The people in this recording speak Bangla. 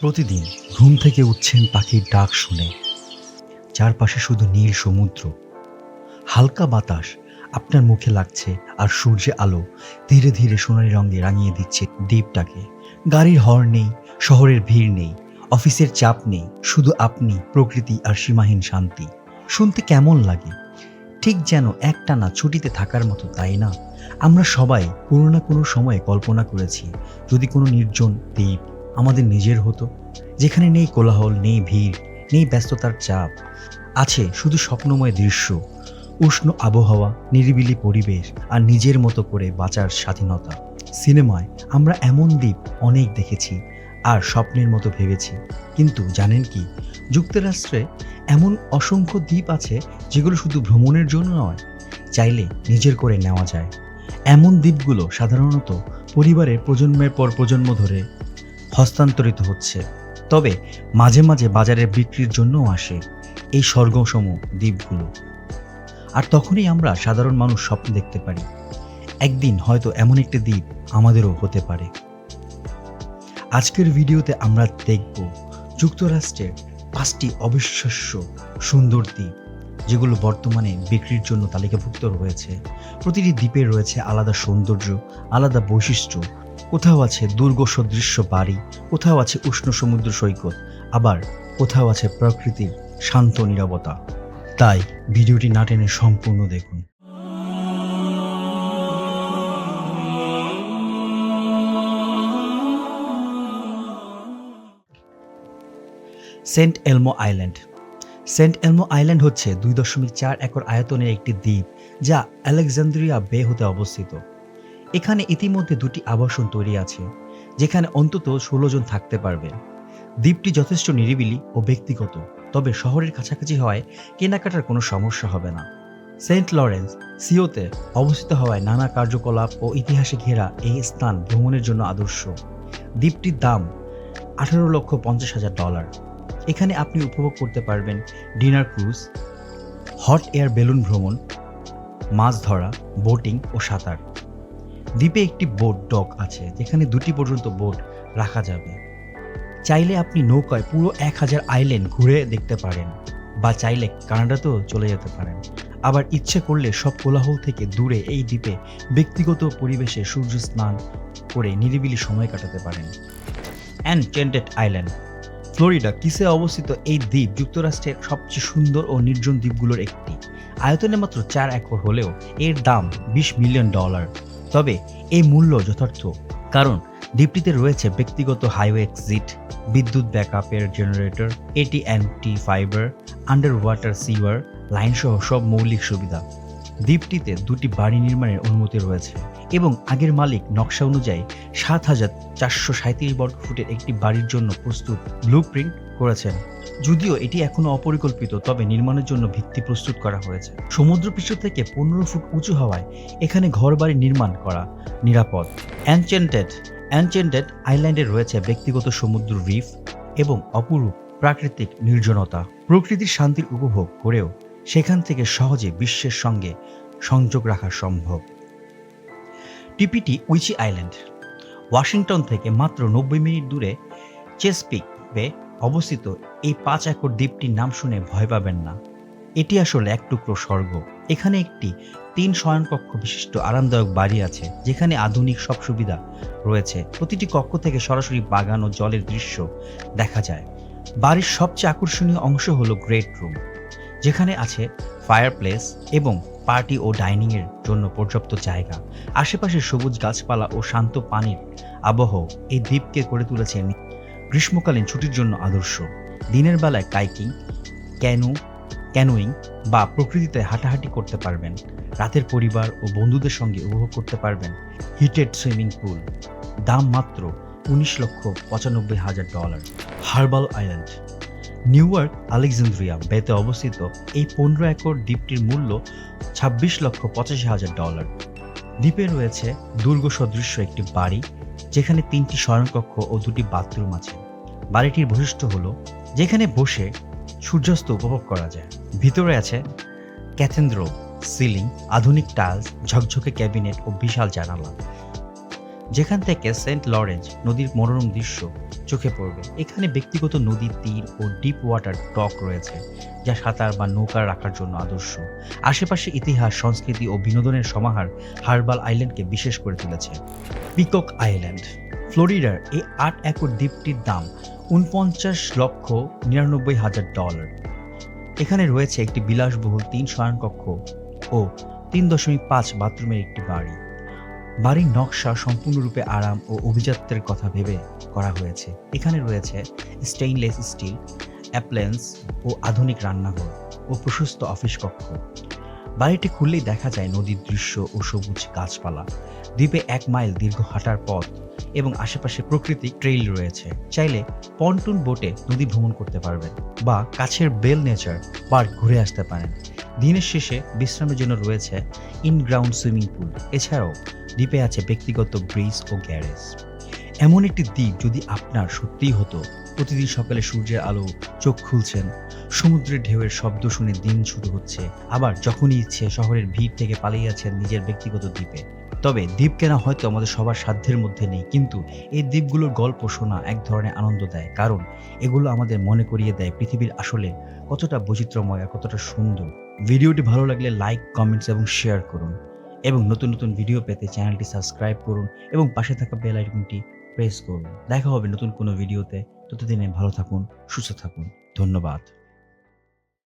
প্রতিদিন ঘুম থেকে উঠছেন পাখির ডাক শুনে। চারপাশে শুধু নীল সমুদ্র। হালকা বাতাস আপনার মুখে লাগছে আর সূর্যের আলো ধীরে ধীরে সোনালি রঙে রাঙিয়ে দিচ্ছে দ্বীপটাকে। গাড়ির হর নেই, শহরের ভিড় নেই, অফিসের চাপ নেই, শুধু আপনি, প্রকৃতি আর সীমাহীন শান্তি। শুনতে কেমন লাগে? ঠিক যেন একটানা ছুটিতে থাকার মতো, তাই না? আমরা সবাই কোনো না কোনো সময়ে কল্পনা করেছি, যদি কোনো নির্জন দ্বীপ আমাদের নিজের হতো। যেখানে নেই কোলাহল, নেই ভিড়, নেই ব্যস্ততার চাপ। আছে শুধু স্বপ্নময় দৃশ্য, উষ্ণ আবহাওয়া, নিরিবিলি পরিবেশ আর নিজের মতো করে বাঁচার স্বাধীনতা। সিনেমায় আমরা এমন দ্বীপ অনেক দেখেছি আর স্বপ্নের মতো ভেবেছি। কিন্তু জানেন কি, যুক্তরাষ্ট্রে এমন অসংখ্য দ্বীপ আছে যেগুলো শুধু ভ্রমণের জন্য নয়, চাইলে নিজের করে নেওয়া যায়। এমন দ্বীপগুলো সাধারণত পরিবারের প্রজন্মের পর প্রজন্ম ধরে হস্তান্তরিত হচ্ছে। তবে মাঝে মাঝে বাজারে বিক্রির জন্যও আসে এই স্বর্গসম দ্বীপগুলো। আর তখনই আমরা সাধারণ মানুষ স্বপ্ন দেখতে পারি। একদিন হয়তো এমন একটি দ্বীপ আমাদেরও হতে পারে। আজকের ভিডিওতে আমরা দেখব যুক্তরাষ্ট্রের পাঁচটি অবিশ্বাস্য সুন্দর দ্বীপ, যেগুলো বর্তমানে বিক্রির জন্য তালিকাভুক্ত রয়েছে। প্রতিটি দ্বীপে রয়েছে আলাদা সৌন্দর্য, আলাদা বৈশিষ্ট্য কোথাও আছে দুর্গ সদৃশ্য বাড়ি, কোথাও আছে উষ্ণ সমুদ্র সৈকত, আবার কোথাও আছে প্রকৃতির শান্ত নীরবতা। তাই ভিডিওটি না টেনে সম্পূর্ণ দেখুন। Saint Elmo island. Saint Elmo island হচ্ছে দুই দশমিক চার একর আয়তনের একটি দ্বীপ, যা আলেকজান্দ্রিয়া বে হতে অবস্থিত। এখানে ইতিমধ্যে দুটি আবাসন তৈরি আছে, যেখানে অন্তত ষোলো জন থাকতে পারবে। দ্বীপটি যথেষ্ট নিরিবিলি ও ব্যক্তিগত, তবে শহরের কাছাকাছি হওয়ায় কেনাকাটার কোনো সমস্যা হবে না। সেন্ট লরেন্স, সিওতে অবস্থিত হওয়ায় নানা কার্যকলাপ ও ইতিহাসে ঘেরা এই স্থান ভ্রমণের জন্য আদর্শ। দ্বীপটির দাম আঠারো লক্ষ পঞ্চাশ হাজার ডলার। এখানে আপনি উপভোগ করতে পারবেন dinner cruise, hot air balloon ভ্রমণ, মাছ ধরা, বোটিং ও সাঁতার। দ্বীপে একটি বোট ডক আছে, যেখানে দুটি পর্যন্ত বোট রাখা যাবে। চাইলে আপনি নৌকায় পুরো এক হাজার আইল্যান্ড ঘুরে দেখতে পারেন, বা চাইলে কানাডাতেও চলে যেতে পারেন। আবার ইচ্ছে করলে সব কোলাহল থেকে দূরে এই দ্বীপে ব্যক্তিগত পরিবেশে সূর্য স্নান করে নিরিবিলি সময় কাটাতে পারেন। অ্যানচেন্টেড আইল্যান্ড ফ্লোরিডা, কিসে অবস্থিত এই দ্বীপ যুক্তরাষ্ট্রের সবচেয়ে সুন্দর ও নির্জন দ্বীপগুলোর একটি। আয়তনে মাত্র চার একর হলেও এর দাম বিশ মিলিয়ন ডলার। তবে এই মূল্য যথার্থ, কারণ দ্বীপটিতে রয়েছে ব্যক্তিগত হাইওয়ে এক্সিট, বিদ্যুৎ ব্যাকআপের জেনারেটর এটি anti fibre under water sewer line সহ সব মৌলিক সুবিধা। দ্বীপটিতে দুটি বাড়ি নির্মাণের অনুমতি রয়েছে এবং আগের মালিক নকশা অনুযায়ী সাত হাজার চারশো সাঁত্রিশ বর্গ ফুটের একটি বাড়ির জন্য প্রস্তুত ব্লু প্রিন্ট করেছেন। যদিও এটি এখনও অপরিকল্পিত, তবে নির্মাণের জন্য ভিত্তি প্রস্তুত করা হয়েছে। সমুদ্রপৃষ্ঠ থেকে পনেরো ফুট উঁচু হওয়ায় এখানে ঘরবাড়ি নির্মাণ করা নিরাপদ। অ্যানচেন্টেড অ্যানচেন্টেড আইল্যান্ডে রয়েছে ব্যক্তিগত সমুদ্র রিফ এবং অপরূপ প্রাকৃতিক নির্জনতা। প্রকৃতির শান্তির উপভোগ করেও সেখান থেকে সহজে বিশ্বের সঙ্গে সংযোগ রাখা সম্ভব। টিপিটি উইচি আইল্যান্ড, ওয়াশিংটন থেকে মাত্র নব্বই মিনিট দূরে চেসপিক বে অবস্থিত এই পাঁচ একর দ্বীপটির নাম শুনে ভয় পাবেন না। এটি আসলে এক টুকরো স্বর্গ। এখানে একটি তিন শয়নকক্ষ বিশিষ্ট আরামদায়ক বাড়ি আছে, যেখানে আধুনিক সব সুবিধা রয়েছে। প্রতিটি কক্ষ থেকে সরাসরি বাগান ও জলের দৃশ্য দেখা যায়। বাড়ির সবচেয়ে আকর্ষণীয় অংশ হলো গ্রেট রুম, যেখানে আছে ফায়ারপ্লেস এবং পার্টি ও ডাইনিং এর জন্য পর্যাপ্ত জায়গা। আশেপাশে সবুজ গাছপালা ও শান্ত পানির আবহ এই দ্বীপকে করে তুলেছে গ্রীষ্মকালীন ছুটির জন্য আদর্শ। দিনের বেলায় কাইকিং, ক্যানু ক্যানুইং বা প্রকৃতিতে হাঁটাহাঁটি করতে পারবেন। রাতের পরিবার ও বন্ধুদের সঙ্গে উপভোগ করতে পারবেন হিটেড সুইমিং পুল। দাম মাত্র উনিশ লক্ষ পঁচানব্বই হাজার dollar. Herbal island New York Alexandria বেতে অবস্থিত এই পনেরো একর দ্বীপটির মূল্য ছাব্বিশ লক্ষ পঁচাশি হাজার ডলার। দ্বীপে রয়েছে দুর্গ সদৃশ্য একটি বাড়ি যেখানে তিনটি শয়নকক্ষ ও দুটি বাথরুম আছে। বাড়িটির বৈশিষ্ট্য হলো, যেখানে বসে সূর্যাস্ত উপভোগ করা যায়। ভিতরে আছে ক্যাথেন্দ্র সিলিং, আধুনিক টাইলস, ঝকঝকে ক্যাবিনেট ও বিশাল জানালা। যেখান থেকে সেন্ট লরেন্স নদীর মনোরম দৃশ্য চোখে পড়বে। এখানে ব্যক্তিগত নদীর তীর ও ডিপ ওয়াটার ডক রয়েছে, যা সাঁতার বা নৌকা রাখার জন্য আদর্শ। আশেপাশে ইতিহাস, সংস্কৃতি ও বিনোদনের সমাহার হার্বাল আইল্যান্ডকে বিশেষ করে তুলেছে। পিকক আইল্যান্ড, ফ্লোরিডার এই আট একর দ্বীপটির দাম উনপঞ্চাশ লক্ষ নিরানব্বই হাজার ডলার। এখানে রয়েছে একটি বিলাসবহুল তিন শয়নকক্ষ ও তিন দশমিক পাঁচ বাথরুমের একটি বাড়ি। বাড়ির নকশা সম্পূর্ণরূপে আরাম ও অভিজাত্যের কথা ভেবে করা হয়েছে। এখানে রয়েছে স্টেইনলেস স্টিল অ্যাপ্লেন্স ও আধুনিক রান্নাঘর ও প্রশস্ত অফিস কক্ষ। বাড়িটি খুললেই দেখা যায় নদীর দৃশ্য ও সবুজ গাছপালা। দ্বীপে এক মাইল দীর্ঘ হাঁটার পথ এবং আশেপাশে প্রাকৃতিক ট্রেইল রয়েছে। চাইলে পন্টুন বোটে নদী ভ্রমণ করতে পারবেন বা কাছের বেল নেচার পার্ক ঘুরে আসতে পারেন। দিনের শেষে বিশ্রামের জন্য রয়েছে ইনগ্রাউন্ড সুইমিং পুল এছাড়াও দ্বীপে আছে ব্যক্তিগত ব্রিজ ও গ্যারেজ এমন একটি দ্বীপ যদি আপনার সত্যিই হতো, প্রতিদিন সকালে সূর্যের আলো চোখ খুলছেন, সমুদ্রের ঢেউয়ের শব্দ শুনে দিন শুরু হচ্ছে, আবার যখনই ইচ্ছে শহরের ভিড় থেকে পালিয়ে আছেন নিজের ব্যক্তিগত দ্বীপে। তবে দ্বীপ কেনা হয়তো আমাদের সবার সাধ্যের মধ্যে নেই, কিন্তু এই দ্বীপগুলোর গল্প শোনা এক ধরনের আনন্দ দেয় কারণ এগুলো আমাদের মনে করিয়ে দেয় পৃথিবীর আসলে কতটা বৈচিত্র্যময় আর কতটা সুন্দর। ভিডিওটি ভালো লাগলে লাইক, কমেন্টস এবং শেয়ার করুন। এবং নতুন নতুন ভিডিও পেতে চ্যানেলটি সাবস্ক্রাইব করুন এবং পাশে থাকা বেল আইকনটি প্রেস করুন। দেখা হবে নতুন কোনো ভিডিওতে ততদিনে ভালো থাকুন, সুস্থ থাকুন। ধন্যবাদ।